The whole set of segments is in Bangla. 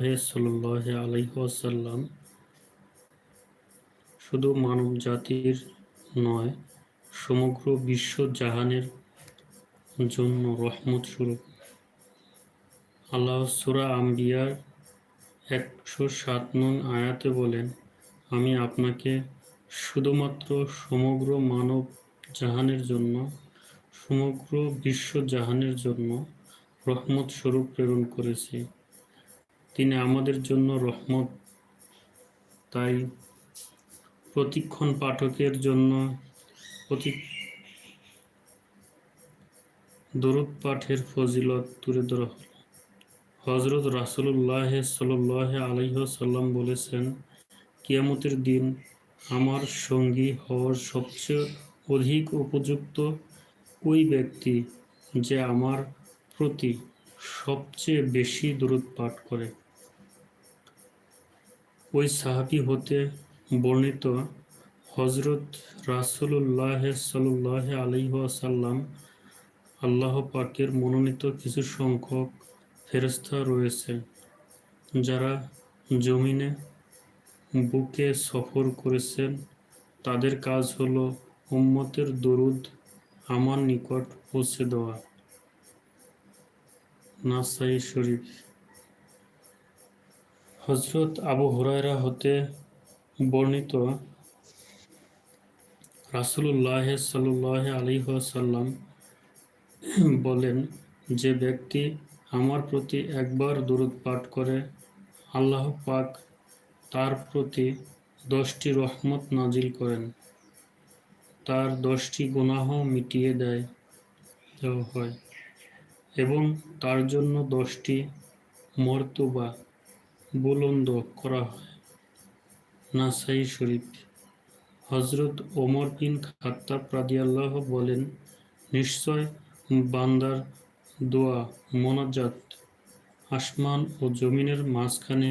সাল্লাহ আলাইসাল্লাম শুধু মানব জাতির নয়, সমগ্র বিশ্ব জাহানের জন্য রহমত স্বরূপ। আল্লাহ সুরা আম্বিয়ার একশো সাত নং আয়াতে বলেন, আমি আপনাকে শুধুমাত্র সমগ্র মানব জাহানের জন্য, সমগ্র বিশ্ব জাহানের জন্য রহমত স্বরূপ প্রেরণ করেছি। তিনি আমাদের জন্য রহমত। তাই প্রতিক্ষণ পাঠকের জন্য প্রতি দরুদ পাঠের ফজিলত তুলে ধরা হল। হজরত রাসুল্লাহ সাল্লাহ আলহ সাল্লাম বলেছেন, কিয়ামতের দিন আমার সঙ্গী হওয়ার সবচেয়ে অধিক উপযুক্ত ওই ব্যক্তি যে আমার প্রতি সবচেয়ে বেশি দূরত পাঠ করে। ওই সাহাবি হতে বর্ণিত হজরত রাসুল্লাহ সাল্লাহ আলহাসাল্লাম আল্লাহ পাকের মনোনীত কিছু সংখ্যক ফেরস্তা রয়েছে, যারা জমিনে বুকে সফর করেছেন। তাদের কাজ হলো উম্মতের দরুদ আমার নিকট পৌঁছে দেওয়া। নাসাই শরীফ। হজরত আবু হুরায়রা হতে বর্ণিত রাসুল্লাহ সাল্লাহ আলিহাসাল্লাম বলেন, যে ব্যক্তি আমার প্রতি একবার দূরত পাঠ করে, আল্লাহ পাক তার প্রতি দশটি রহমত নাজিল করেন। তার দশটি গুনাহ মিটিয়ে দেয়, দেওয়া হয় এবং তার জন্য দশটি মর্তবা বুলন্দ করা হয় নাসাই শরীফ। হজরত ওমর বিন খাত্তাব রাদিয়াল্লাহ বলেন, নিশ্চয় বান্দার দোয়া, মোনাজাত, আসমান ও জমিনের মাঝখানে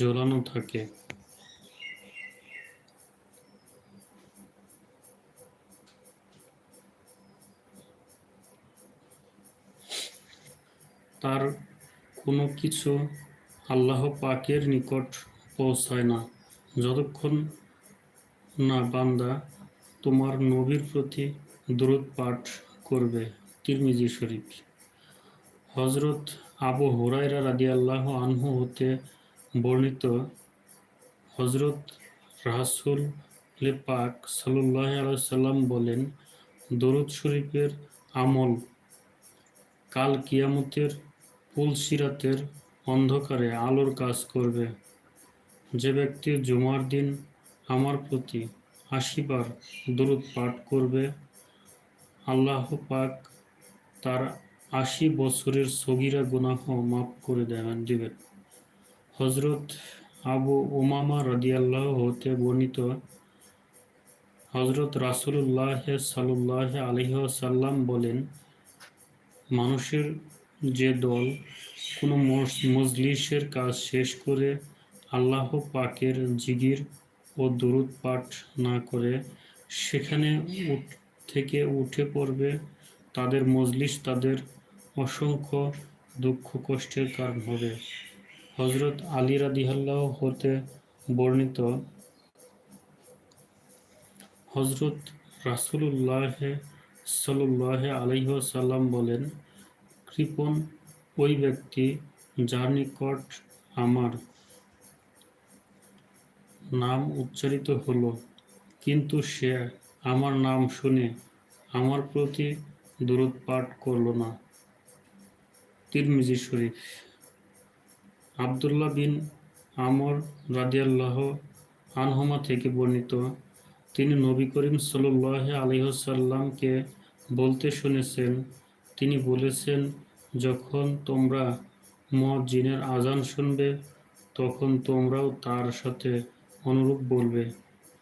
জ্বলানো থাকে। তার কোনো কিছু আল্লাহ পাকের নিকট পৌঁছায় না। যতক্ষণ না বান্দা তোমার নবীর প্রতি দূরত পাঠ করবে, তিরমিজি শরীফ। হজরত আবু হুরাইরা রাদি আল্লাহ আনহু হতে বর্ণিত হজরত রাসুল পাক সাল্লাহ সাল্লাম বলেন, দরুদ শরীফের আমল কাল কিয়ামতের পুলসিরাতের অন্ধকারে আলোর কাজ করবে। যে ব্যক্তি জুমার দিন আমার প্রতি আশিবার দরুদ পাঠ করবে, আল্লাহ পাক তার আশি বছরের সগিরা গুনাহ মাফ করে দেবেন, দিবেন। হজরত আবু ওমামা রদিয়াল্লাহ হতে বর্ণিত হজরত রাসুল্লাহ সাল্লাহ আলহাসাল্লাম বলেন, মানুষের যে দল কোনো মজলিসের কাজ শেষ করে আল্লাহ পাকের জিগির ও দরুদ পাঠ না করে সেখানে থেকে উঠে পড়বে তাদের মজলিস তাদের অসংখ্য দুঃখ কষ্টের কারণ হবে। হজরত আলী রাদিহাল্লাহ হতে বর্ণিত হজরত রাসুল্লাহ সাল্লাহ আলহ্লাম বলেন কৃপণ ওই ব্যক্তি যার নিকট আমার নাম উচ্চারিত হলো, কিন্তু সে আমার নাম শুনে আমার প্রতি দূরত পাঠ করল না। তিরমিজি শরীফ। আবদুল্লাহ বিন আমর রাদিয়াল্লাহ আনহমা থেকে বর্ণিত, তিনি নবী করিম সাল্লাহ আলহ্লামকে বলতে শুনেছেন। তিনি বলেছেন যখন তোমরা মদ, জিনের আজান শুনবে, তখন তোমরাও তার সাথে অনুরূপ বলবে।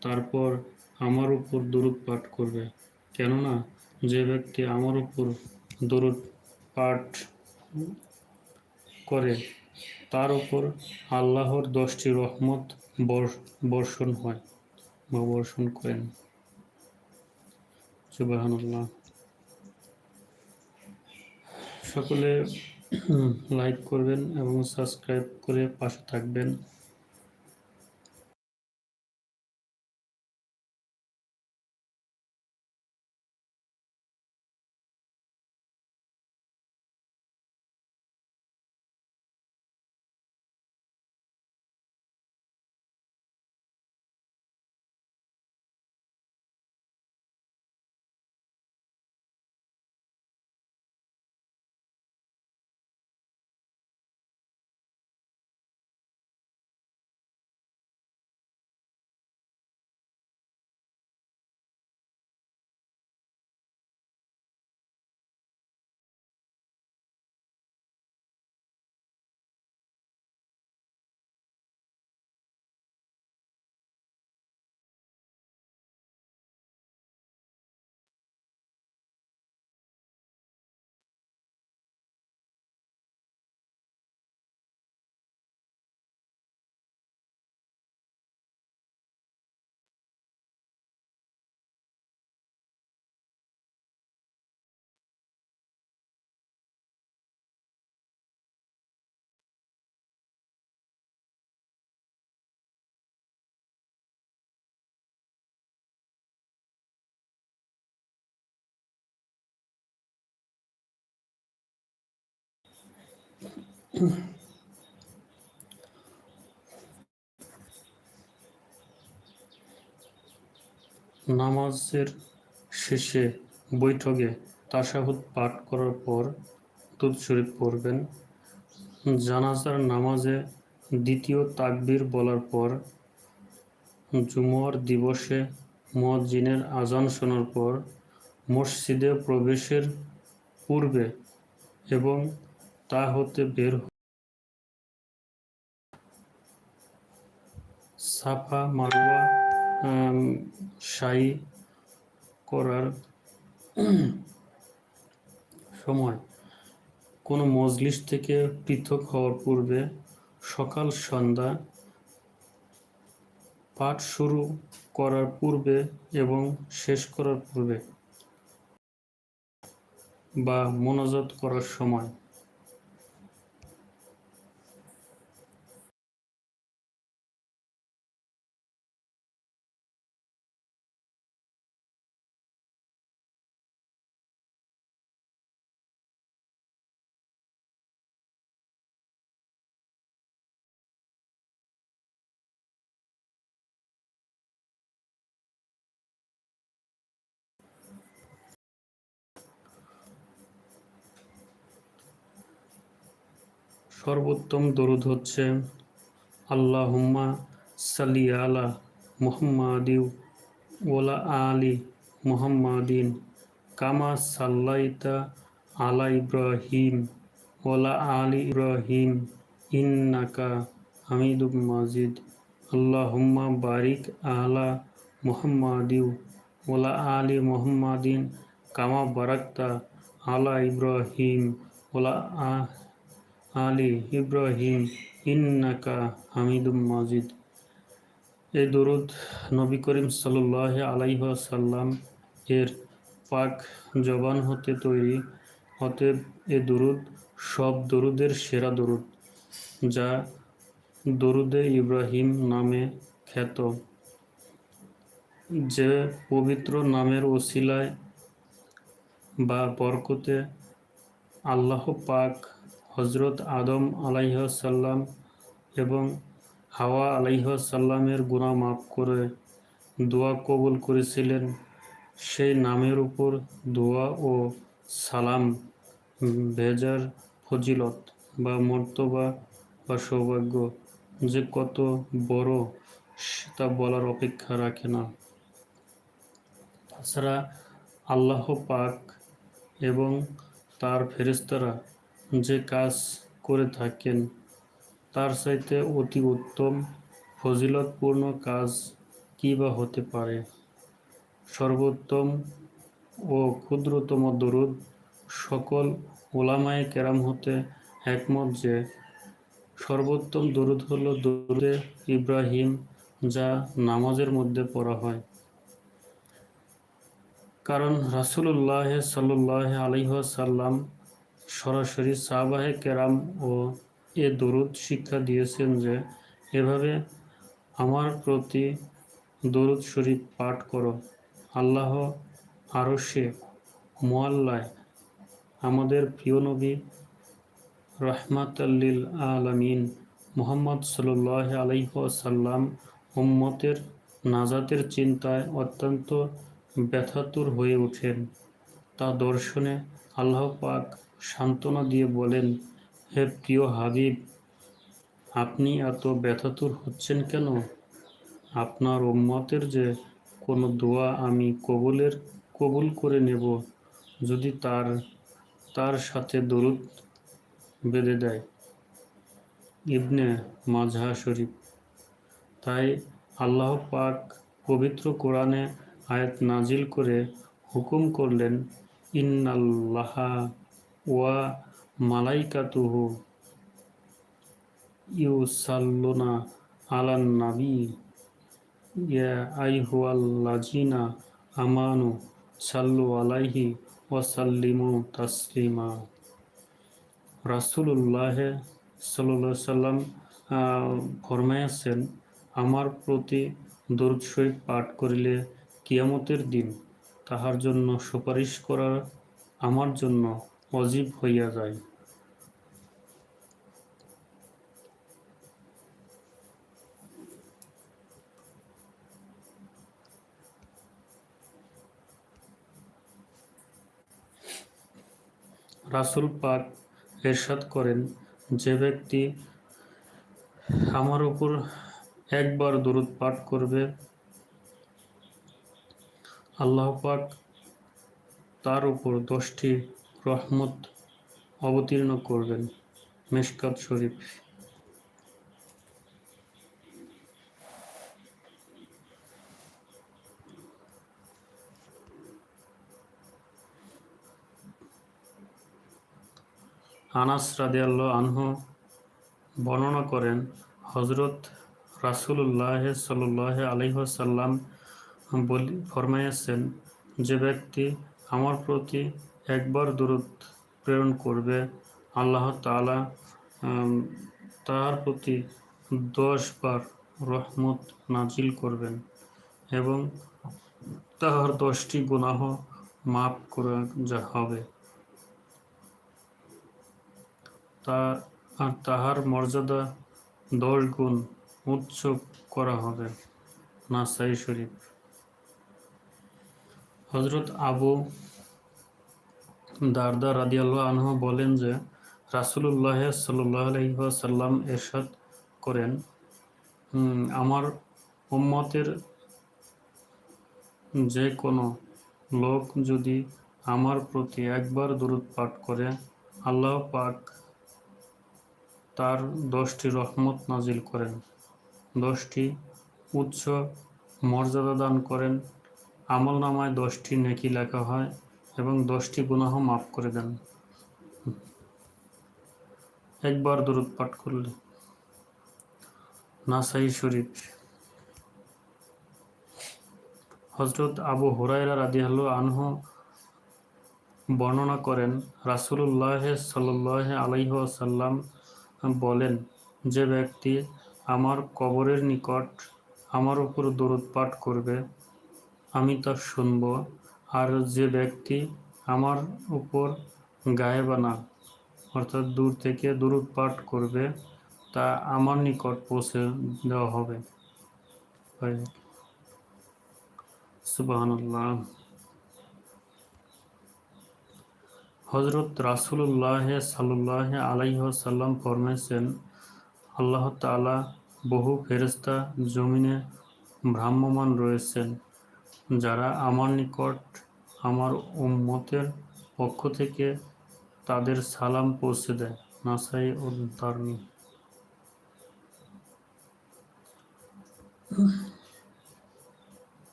তারপর আমার উপর দরুদ পাঠ করবে। কেননা, যে ব্যক্তি আমার উপর দরুদ পাঠ করে, তার উপর আল্লাহর দশটি রহমত বর্ষণ হয় বা বর্ষণ করেন। সুবাহান্লাহ সকলে লাইক করবেন এবং সাবস্ক্রাইব করে পাশে থাকবেন। নামাজের শেষে বৈঠকে তাশাহুদ পাঠ করার পর দুধ শরীফ পড়বেন। জানাজার নামাজে দ্বিতীয় তাকবির বলার পর জুমুয়ার দিবসে মুয়াজ্জিনের আজান শোনার পর মসজিদে প্রবেশের পূর্বে এবং তা হতে বের সাফা মারওয়া সাই করার সময় কোনো মজলিস থেকে পৃথক হওয়ার পূর্বে সকাল, সন্ধ্যা পাঠ শুরু করার পূর্বে এবং শেষ করার পূর্বে বা মোনাজাত করার সময় সর্বোত্তম দরুদ হচ্ছে, আল্লাহুম্মা সাল্লি আলা মুহাম্মাদিউ ওলা আলী মুহাম্মাদিন কামা সাল্লাইতা আলা ইব্রাহিম ওলা আলি ইব্রাহিম ইন্নাকা হামিদুম মাজিদ। আল্লাহুম্মা বারিক আলা মুহাম্মাদিউ ওলা আলী মুহাম্মাদিন কামা বারাক্তা আলা ইব্রাহিম ওলা আলী ইব্রাহিম, ইন্নাকা হামিদুম মাজিদ। এই দরুদ নবী করিম সাল্লাহ আলাইসাল্লাম এর পাক জবান হতে তৈরি। অতএব এ দরুদ সব দরুদের সেরা দরুদ, যা দরুদে ইব্রাহিম নামে খ্যাত। যে পবিত্র নামের ওসিলায় বা বরকতে আল্লাহ পাক হজরত আদম আলাইসাল্লাম এবং হাওয়া আলাইসাল্লামের গুণা মাফ করে দোয়া কবুল করেছিলেন। সেই নামের উপর দোয়া ও সালাম ভেজার ফজিলত বা মর্তবা বা সৌভাগ্য যে কত বড়, তা বলার অপেক্ষা রাখে না। তাছাড়া আল্লাহ পাক এবং তার ফেরেস্তারা যে কাজ করে থাকেন, তার চাইতে অতি উত্তম ফজিলতপূর্ণ কাজ কী বা হতে পারে? সর্বোত্তম ও ক্ষুদ্রতম দরুদ সকল ওলামায় কেরাম হতে একমত যে, সর্বোত্তম দরুদ হল দরুদে ইব্রাহিম যা নামাজের মধ্যে পড়া হয়। কারণ রাসুল্লাহ সাল্লাহ আলহাসাল্লাম সরাসরি সাহবাহে কেরাম ও এ দরুদ শিক্ষা দিয়েছেন যে, এভাবে আমার প্রতি দরুদ শরীফ পাঠ করো। আল্লাহ আরও সে মোয়াল্লায় আমাদের প্রিয় নবী রহমাতাল্লিল আলমিন মোহাম্মদ সাল্লাহ আলাইসাল্লাম উম্মতের নাজাতের চিন্তায় অত্যন্ত ব্যথাতুর হয়ে ওঠেন তা দর্শনে আল্লাহ পাক সান্ত্বনা দিয়ে বলেন, হে প্রিয় হাবিব, আপনি এত ব্যথাতুর হচ্ছেন কেন? আপনার উম্মতের যে কোনো দোয়া আমি কবুলের, কবুল করে নেব, যদি তার তার সাথে দরুদ বেঁধে দেয়। ইবনে মাঝহা শরীফ। তাই আল্লাহ পাক পবিত্র কোরআনে আয়াত নাজিল করে হুকুম করলেন, ইন্নাল্লাহা ওয়া মালাইকাতুহু ইউসাল্লুনা আলান নাবী। ইয়া আইহুয়াল্লাজিনা আমানু সাল্লু আলাইহি ওয়াসাল্লিমু তাসলিমা। রাসূলুল্লাহ আলাইহি সাল্লাম ফরমাইয়াছেন আমার প্রতি দরুদ পাঠ করিলে কিয়ামতের দিন তাহার জন্য সুপারিশ করা আমার জন্য অজীব হইয়া যায়। রাসুল পাক এরশাদ করেন, যে ব্যক্তি আমার উপর একবার দরুদ পাঠ করবে, আল্লাহ পাক তার উপর দশটি রহমত অবতীর্ণ করবেন মেশকাত শরীফ। আনাস রাদিয়াল্লাহ আনহু বর্ণনা করেন হজরত রাসুল্লাহ সাল্লাহ আলহ্লাম বলি ফরমাইয়াছেন যে ব্যক্তি আমার প্রতি একবার দূরত প্রেরণ করবে আল্লাহ তালা তার প্রতি দশ বার রহমত নাজিল করবেন এবং তাহার দশটি গুনাহ মাফ করা যা হবে। তা, আর তাহার মর্যাদা দশ গুণ উচ্চ করা হবে নাসাই শরীফ। হজরত আবু দারদা রাদিয়াল্লাহ আনহু বলেন যে রাসুল্লাহ সাল্লাহ সাল্লাম এরশাদ করেন আমার উম্মতের যে কোনো লোক যদি আমার প্রতি একবার দূরত পাঠ করে, আল্লাহ পাক তার দশটি রহমত নাজিল করেন, দশটি উচ্চ মর্যাদা দান করেন আমল নামায় দশটি নেকি লেখা হয় এবং দশটি গুনাহ মাফ করে দেন। একবার দূরত পাঠ করলে। নাসাই শরীফ। হজরত আবু হুরাইরা রাদিয়াল্লু আনহু বর্ণনা করেন রাসুল্লাহ সাল্লাহ আলাইসাল্লাম বলেন, যে ব্যক্তি আমার কবরের নিকট আমার উপর দরুদ পাঠ করবে, আমি তা শুনব আর যে ব্যক্তি আমার উপর গায়ে গায়েবানা অর্থাৎ দূর থেকে দূরত পাঠ করবে, তা আমার নিকট পৌঁছে দেওয়া হবে। হজরত রাসুল্লাহ সাল্লাহ আলাইসাল্লাম ফরমেছেন আল্লাহ তালা বহু ফেরস্তা জমিনে ভ্রাম্যমান রয়েছেন। যারা আমার নিকট, আমার উম্মতের পক্ষ থেকে তাদের সালাম পৌঁছে দেয়, নাসাই ও তারমি।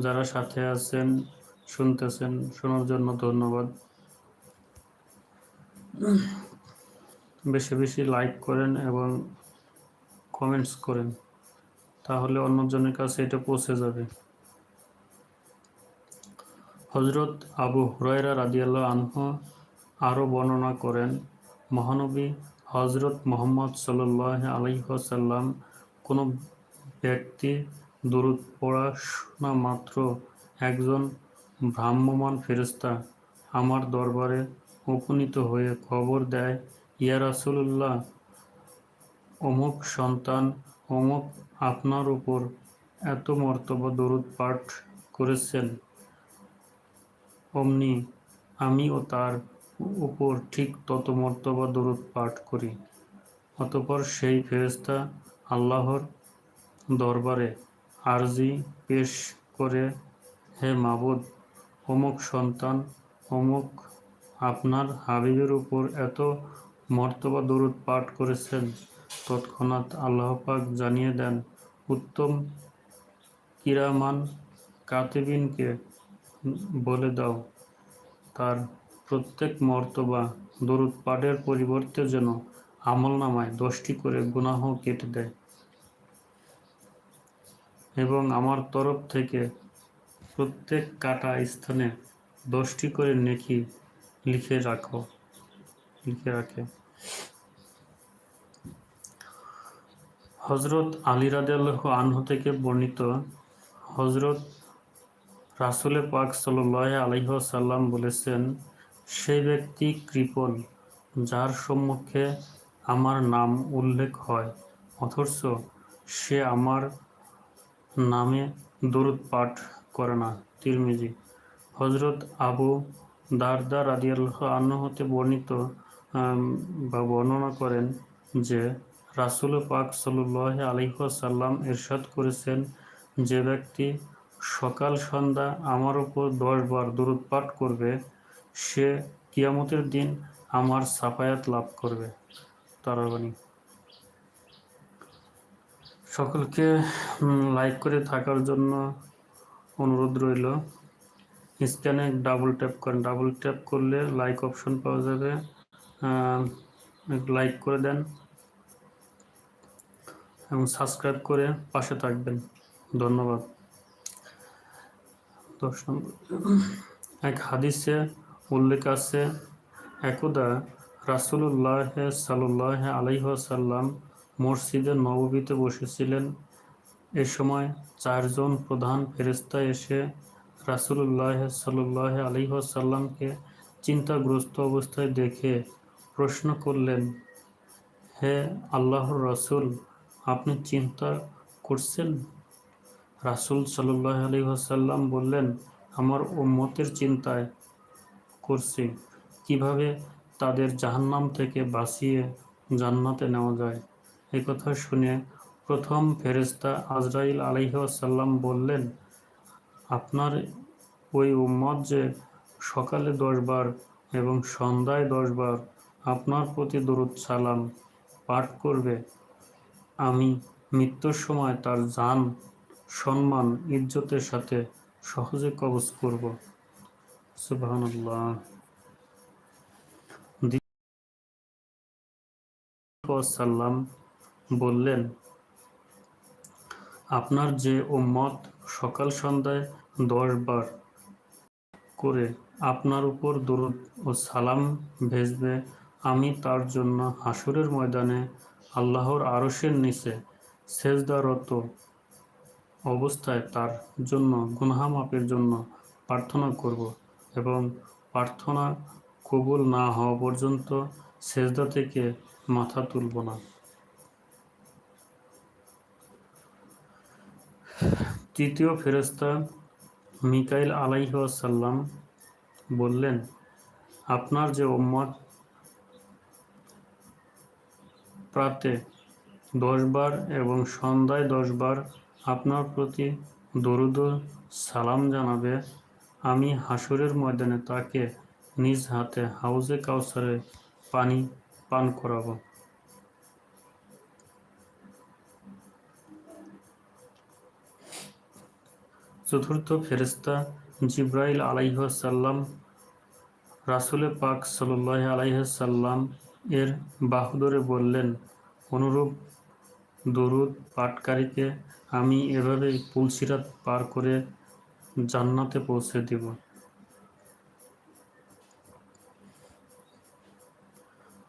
যারা সাথে আছেন, শুনতেছেন, শোনার জন্য ধন্যবাদ। বেশি বেশি লাইক করেন এবং কমেন্টস করেন, তাহলে অন্যজনের কাছে এটা পৌঁছে যাবে। হজরত আবু হুরাইরা রাদিয়াল্লাহ আনহু আরও বর্ণনা করেন, মহানবী হজরত মোহাম্মদ সাল্লাহ আলহিহাসাল্লাম কোনো ব্যক্তি দরুদ পড়া শোনা মাত্র একজন ভ্রাম্যমান ফেরেশতা আমার দরবারে উপনীত হয়ে খবর দেয়, ইয়া রাসূলুল্লাহ, অমুক সন্তান, অমুক আপনার উপর এত মর্তবা দরুদ পাঠ করেছেন। অমনি আমিও তার উপর ঠিক তত মর্তবা দরুদ পাঠ করি। অতপর সেই ফেরেস্তা আল্লাহর দরবারে আরজি পেশ করে, হে মাবুদ, অমুক সন্তান, অমুক আপনার হাবিবের উপর এত মর্তবা দরুদ পাঠ করেছেন। তৎক্ষণাৎ আল্লাহ পাক জানিয়ে দেন, উত্তম কিরামান কাতেবিনকে বলে দাও। তার প্রত্যেক মর্তবা দরুদ পাঠের পরিবর্তে যেন আমল নামায় দশটি করে গুনাহ কেটে দেয়। এবং আমার তরফ থেকে প্রত্যেক কাটা স্থানে দশটি করে নেকি লিখে রাখো। লিখে রাখে। হজরত আলী রাদিয়াল্লাহু আনহু থেকে বর্ণিত হজরত রাসুলে পাক সাল্লাহ আলহিহাসাল্লাম বলেছেন সেই ব্যক্তি কৃপণ, যার সম্মুখে আমার নাম উল্লেখ হয়, অথচ সে আমার নামে দরুদ পাঠ করে না। তিরমিজি। হজরত আবু দারদা রাদিয়াল্লাহ আন্ন হতে বর্ণিত বা বর্ণনা করেন যে, রাসুল পাক সাল্লাহ আলহিহাসাল্লাম এরশাদ করেছেন, যে ব্যক্তি সকাল সন্ধ্যা আমার উপর দশ বার দরুদ পাঠ করবে, সে কিয়ামতের দিন আমার সাফায়াত লাভ করবে। তারাবাণী। সকলকে লাইক করে থাকার জন্য অনুরোধ রইল। স্ক্যানে ডাবল ট্যাপ করেন। ডাবল ট্যাপ করলে লাইক অপশন পাওয়া যাবে। লাইক করে দেন এবং সাবস্ক্রাইব করে পাশে থাকবেন। ধন্যবাদ। এক হাদিসে উল্লেখ আছে, একদা রাসুল্লাহ সাল্লাহ আলাইসাল্লাম মসজিদে নববীতে বসেছিলেন। এ সময় চারজন প্রধান ফেরেস্তা এসে রাসুল্লাহ সাল্লাহ আলিহাসাল্লামকে চিন্তাগ্রস্ত অবস্থায় দেখে প্রশ্ন করলেন, হে আল্লাহর রসুল, আপনি চিন্তা করছেন? রাসুল সাল্লাহ আলিহাসাল্লাম বললেন, আমার উম্মতের চিন্তায় করছি, কীভাবে তাদের জাহান্নাম থেকে বাঁচিয়ে জান্নাতে নেওয়া যায়? কথা শুনে প্রথম ফেরেস্তা আজরাইল আলহিহাসাল্লাম বললেন, আপনার ওই উম্মত যে সকালে দশবার এবং সন্ধ্যায় দশবার আপনার প্রতি দরুদ সালাম পাঠ করবে, আমি মৃত্যুর সময় তার জান সম্মান, ইজ্জতের সাথে সহজে কবজ করব। সুবহানাল্লাহ। সাল্লাম বললেন, আপনার যে উম্মত সকাল সন্ধ্যায় দশ বার করে আপনার উপর দরুদ ও সালাম ভেজবে, আমি তার জন্য হাসুরের ময়দানে আল্লাহর আরশের নিচে সেজদারত অবস্থায় তার জন্য গুনহা মাপের জন্য প্রার্থনা করব এবং প্রার্থনা কবুল না হওয়া পর্যন্ত সেজদা থেকে মাথা তুলব না। তৃতীয় ফেরেস্তা মিকাইল আলাইহাসাল্লাম বললেন, আপনার যে উম্মত প্রাতে দশবার এবং সন্ধ্যায় দশবার আপনার প্রতি দরুদ সালাম জানাবে। আমি হাসুরের ময়দানে তাকে নিজ হাতে হাউজে কাউসারে পানি পান করাবো। চতুর্থ ফেরেস্তা জিব্রাইল আলাইহাসাল্লাম রাসুলে পাক সাল্লাহ আলাইহাসাল্লাম এর বাহু ধরে বললেন, অনুরূপ দরুদ পাটকারীকে আমি এভাবেই পুলসিরাত পার করে জান্নাতে পৌঁছে দেব।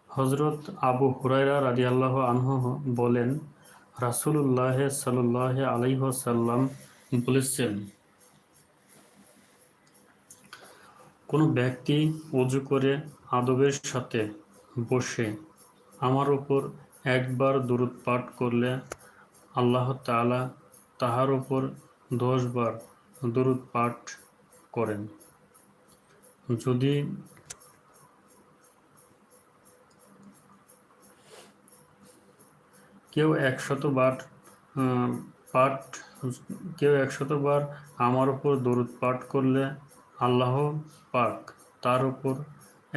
হজরত আবু হুরাইরা রাজি আল্লাহ আনহু বলেন, রাসূলুল্লাহ সাল্লাহ আলাইহসাল্লাম বলেছেন, কোনো ব্যক্তি অজু করে আদবের সাথে বসে আমার উপর একবার দরুদ পাঠ করলে আল্লাহ তাআলা তাহার উপর দশবার দরুদ পাঠ করেন। যদি কেউ একশতবার পাঠ, কেউ একশতবার আমার উপর দরুদ পাঠ করলে আল্লাহ পাক তার উপর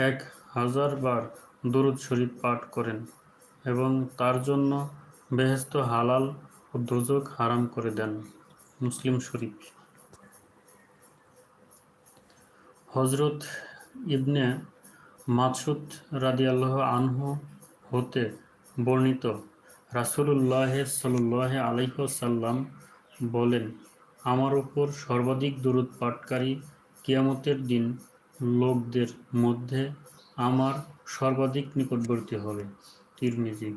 এক হাজার বার দরুদ শরীফ পাঠ করেন এবং তার জন্য বেহেস্ত হালাল ও দোজক হারাম করে দেন মুসলিম শরীফ। হজরত ইবনে মাসুদ রাদিয়াল্লাহ আনহু হতে বর্ণিত রাসূলুল্লাহ সাল্লাহ আলাইসাল্লাম বলেন, আমার উপর সর্বাধিক দূরত পাঠকারী কিয়ামতের দিন লোকদের মধ্যে আমার সর্বাধিক নিকটবর্তী হবে। তিরমিজি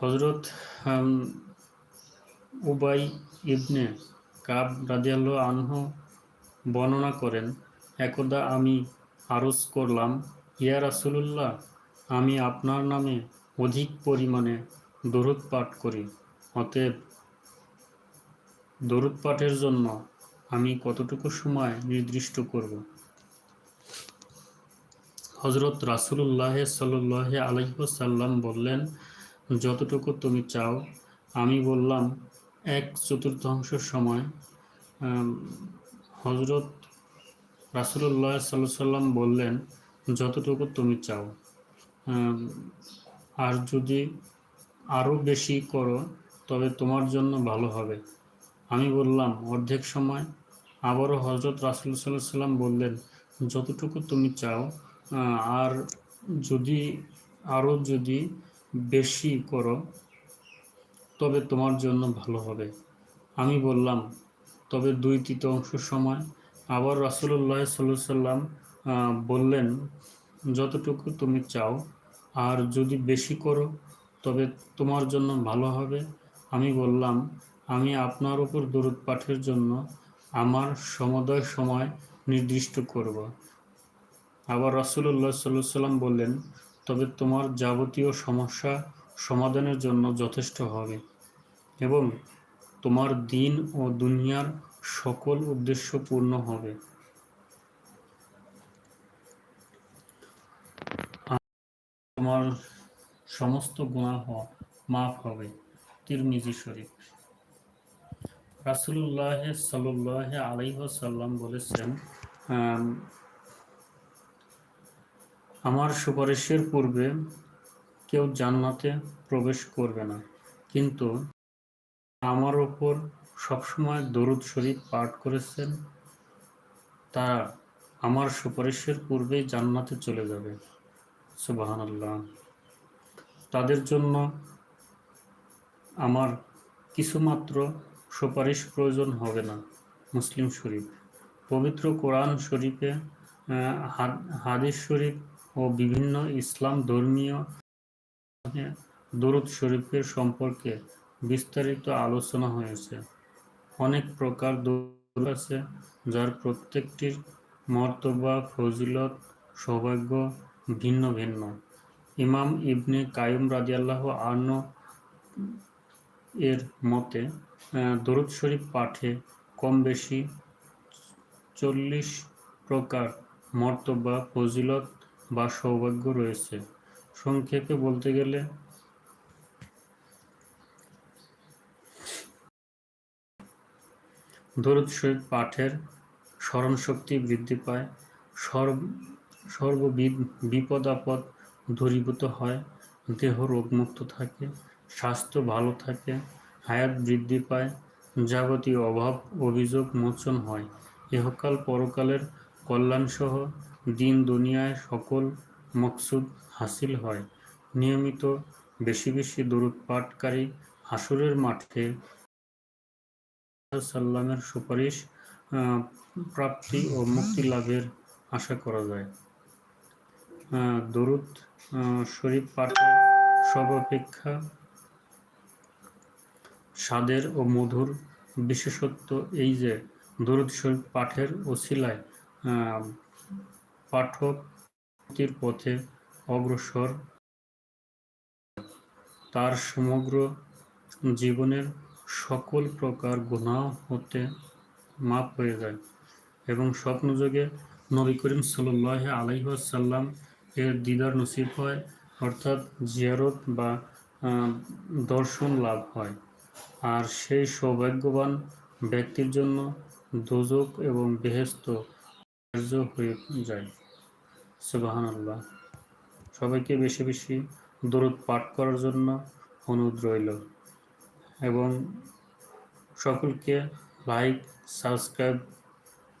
হজরত উবাই ইবনে কাব রাদিয়াল্লাহু আনহ বর্ণনা করেন, একদা আমি আরজ করলাম, ইয়া রাসূলুল্লাহ, আমি আপনার নামে অধিক পরিমাণে দরুদ পাঠ করি। অতএব দরুদ পাঠের জন্য আমি কতটুকু সময় নির্দিষ্ট করব? হজরত রাসূলুল্লাহ সাল্লাহ আলাইসাল্লাম বললেন যতটুকু তুমি চাও। আমি বললাম, এক চতুর্থাংশ সময় হজরত রাসুল্লাহ সাল্লাহ সাল্লাম বললেন, যতটুকু তুমি চাও আর যদি আরও বেশি করো, তবে তোমার জন্য ভালো হবে। আমি বললাম, অর্ধেক সময়। আবারও হজরত রাসুল সাল্লাহ সাল্লাম বললেন, যতটুকু তুমি চাও আর যদি আরও যদি বেশি করো, তবে তোমার জন্য ভালো হবে। আমি বললাম, তবে দুই তৃতীয়াংশ সময়। আবার রাসুল্লাহ সাল্লাহ সাল্লাম বললেন, যতটুকু তুমি চাও, আর যদি বেশি করো, তবে তোমার জন্য ভালো হবে। আমি বললাম, আমি আপনার উপর দরুদ পাঠের জন্য আমার সমুদয় সময় নির্দিষ্ট করব। আবার রাসুল্লাহ সাল্লাহ সাল্লাম বললেন তবে তোমার যাবতীয় সমস্যা সমাধানের জন্য যথেষ্ট হবে এবং তোমার দিন ও দুনিয়ার সকল উদ্দেশ্য পূর্ণ হবে। তোমার সমস্ত গুনাহ মাফ হবে, তিরমিজি শরীফ। রাসূলুল্লাহ সাল্লাহ আলাইহ সাল্লাম বলেছেন আমার সুপারিশের পূর্বে কেউ জান্নাতে প্রবেশ করবে না। কিন্তু আমার ওপর সবসময় দরুদ শরীফ পাঠ করেছেন, তারা আমার সুপারিশের পূর্বেই জান্নাতে চলে যাবে। সুবাহান আল্লাহ তাদের জন্য আমার কিছুমাত্র সুপারিশ প্রয়োজন হবে না, মুসলিম শরীফ। পবিত্র কোরআন শরীফে হাদ- হাদিস শরীফ ও বিভিন্ন ইসলাম ধর্মীয় দরুদ শরীফের সম্পর্কে বিস্তারিত আলোচনা হয়েছে। অনেক প্রকার দরুদ আছে, যার প্রত্যেকটির মর্তবা, ফজিলত, সৌভাগ্য ভিন্ন ভিন্ন। ইমাম ইবনে কায়ুম রাদিয়াল্লাহু আনহু এর মতে দরুদ শরীফ পাঠে কম বেশি চল্লিশ প্রকার মর্তবা, ফজিলত বা সৌভাগ্য রয়েছে। সংক্ষেপে বলতে গেলে দরুদ পাঠের স্মরণশক্তি বৃদ্ধি পায়। সর্ব সর্ববিধ বিপদ আপদ দূরীভূত হয়। দেহ রোগমুক্ত থাকে, স্বাস্থ্য ভালো থাকে, হায়াত বৃদ্ধি পায়, যাবতীয় অভাব, অভিযোগ, মোচন হয়। ইহকাল পরকালের কল্যাণসহ দিন দুনিয়ায় সকল মকসুদ হাসিল হয়। নিয়মিত বেশি বেশি দরুদ পাঠকারী হাসুরের মাঠে সাল্লামের সুপারিশ প্রাপ্তি ও মুক্তি লাভের আশা করা যায়। দরুদ শরীফ পাঠের সর্বাপেক্ষা স্বাদের ও মধুর বিশেষত্ব এই যে, দরুদ শরীফ পাঠের ওসিলায় আহ, পাঠক মুক্তির পথে অগ্রসর। তার সমগ্র জীবনের সকল প্রকার গুনাহ হতে মাপ হয়ে যায় এবং স্বপ্নযোগে নবী করিম সাল্লাহ আলাইসাল্লাম এর দিদার নসিব হয় অর্থাৎ জিয়ারত বা দর্শন লাভ হয়। আর সেই সৌভাগ্যবান ব্যক্তির জন্য দোজক এবং বেহেস্ত হয়ে যায়। সুবাহান আল্লাহ সবাইকে বেশি বেশি দরুদ পাঠ করার জন্য অনুরোধ রইল এবং সকলকে লাইক সাবস্ক্রাইব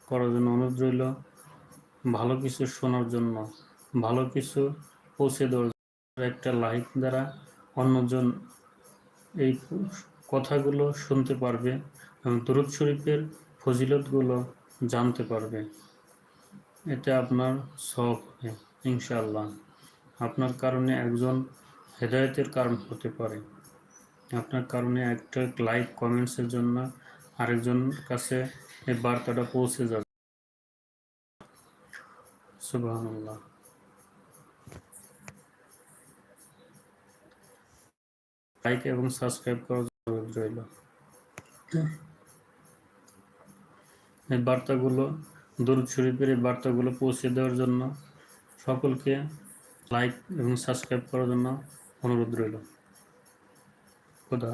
করার জন্য অনুরোধ রইল। ভালো কিছু শোনার জন্য, ভালো কিছু পৌঁছে দেওয়ার একটা লাইক দ্বারা অন্যজন এই কথাগুলো শুনতে পারবে এবং দরুদ শরীফের ফজিলতগুলো জানতে পারবে। এটা আপনার সব ইনশাআল্লাহ। আপনার কারণে একজন হেদায়েতের কারণ হতে পারে। আপনার কারণে একটা লাইক কমেন্টসের জন্য আরেকজনের কাছে এই বার্তাটা পৌঁছে যাবে। লাইক এবং সাবস্ক্রাইব করার রইল। এই বার্তাগুলো দরুদ শরীফের এই বার্তাগুলো পৌঁছে দেওয়ার জন্য সকলকে লাইক এবং সাবস্ক্রাইব করার জন্য অনুরোধ রইল খোদা।